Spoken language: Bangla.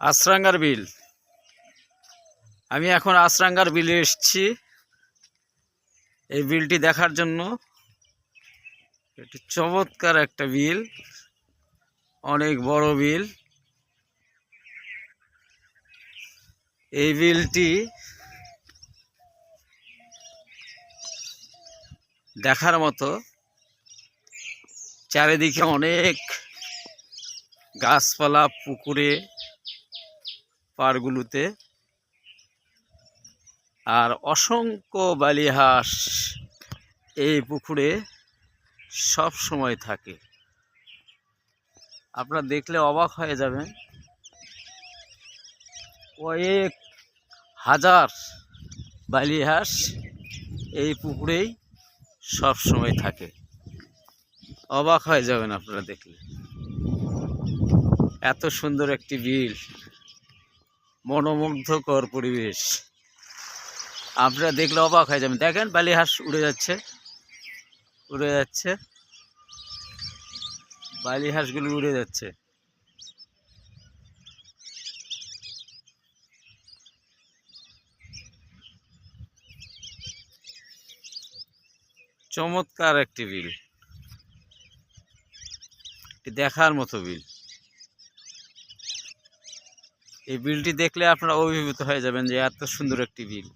আশ্রাঙ্গার বিল। আমি এখন আশ্রাঙ্গার বিলে এসছি। এই বিলটি দেখার জন্য এটি চমৎকার একটা বিল, অনেক বড় বিল। এই বিলটি দেখার মতো চারিদিকে অনেক গাছপালা, পুকুরে পাড়গুলোতে আর অসংখ্য বালিহাঁস এই পুকুরে সব সময় থাকে। আপনারা দেখলে অবাক হয়ে যাবেন। কয়েক হাজার বালিহাঁস এই পুকুরেই সব সময় থাকে। অবাক হয়ে যাবেন আপনারা দেখলে। এত সুন্দর একটি বিল। মনোমুগ্ধকর পরিবেশ। আপনারা দেখলে অবাক হয়ে যাবেন। দেখেন, বালিহাঁস উড়ে যাচ্ছে। উড়ে যাচ্ছে। বালি বালিহাঁসগুলো উড়ে যাচ্ছে। চমৎকার একটি বিল। দেখার মতো বিল। এই বিলটি দেখলে আপনারা অভিভূত হয়ে যাবেন যে এত সুন্দর একটি বিল।